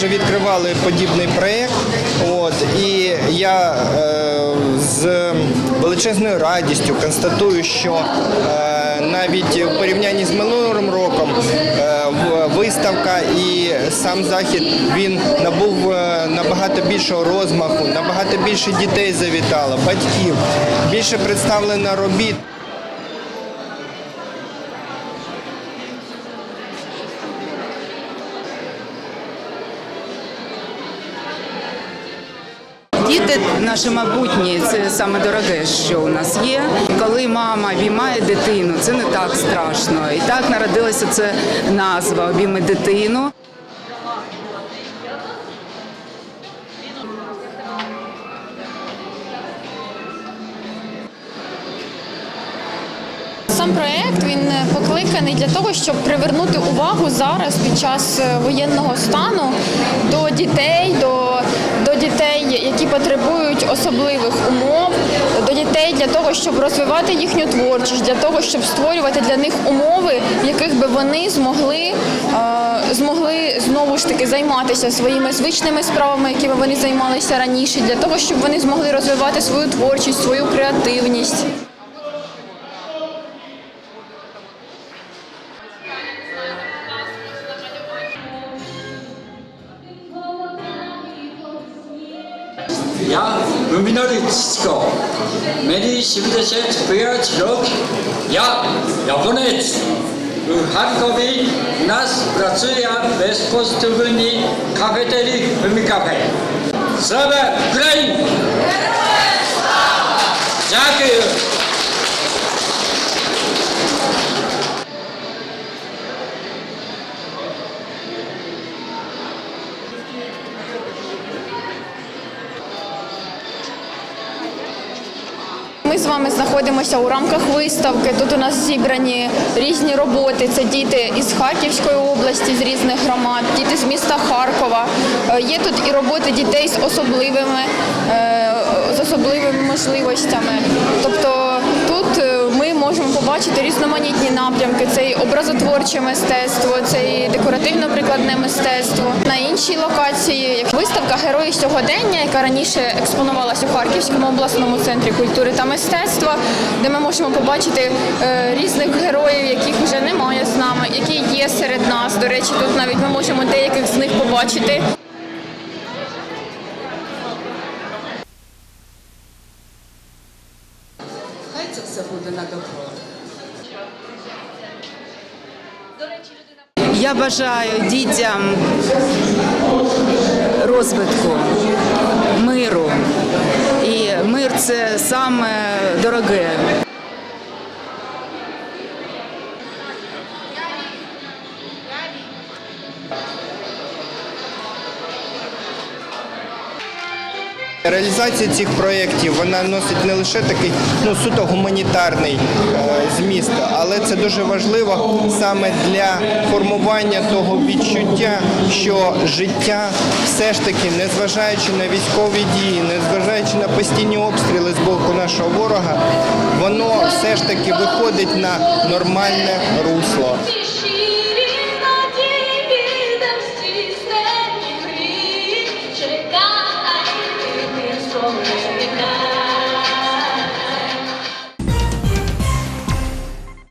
вже відкривали подібний проєкт. От, і я е, з величезною радістю констатую, що е, навіть у порівнянні з минулим роком е, виставка і сам захід він набув е, набагато більшого розмаху, набагато більше дітей завітало, батьків, більше представлено робіт. Діти наше майбутнє, це саме дороге, що у нас є. Коли мама обіймає дитину, це не так страшно. І так народилася це назва обійми дитину. Сам проект він покликаний для того, щоб привернути увагу зараз під час е, воєнного стану до дітей, до, до дітей, які потребують особливих умов, до дітей для того, щоб розвивати їхню творчість, для того, щоб створювати для них умови, в яких би вони змогли, е, змогли знову ж таки займатися своїми звичними справами, якими вони займалися раніше, для того, щоб вони змогли розвивати свою творчість, свою креативність. や海のり父子。メリーシブデシェットプヤチロキやヤボネツ。ウハルコビナスプラツリアベスポジティブにカフェテリー海カフェ。サーバークライ。ン、Ми з вами знаходимося у рамках виставки. Тут у нас зібрані різні роботи. Це діти із Харківської області, з різних громад, діти з міста Харкова. Е, Є тут і роботи дітей з особливими, е, з особливими можливостями. Тобто можемо побачити різноманітні напрямки. Це і образотворче мистецтво, це і декоративно-прикладне мистецтво. На іншій локації як виставка Герої сьогодення, яка раніше експонувалася у Харківському обласному центрі культури та мистецтва, де ми можемо побачити е, різних героїв, яких вже немає з нами, які є серед нас. До речі, тут навіть ми можемо деяких з них побачити. Це все буде на добро. Я бажаю дітям розвитку, миру. І мир це саме дороге. Реалізація цих проєктів вона носить не лише такий ну суто гуманітарний е, зміст, але це дуже важливо саме для формування того відчуття, що життя все ж таки, незважаючи на військові дії, незважаючи на постійні обстріли з боку нашого ворога, воно все ж таки виходить на нормальне русло. 都没关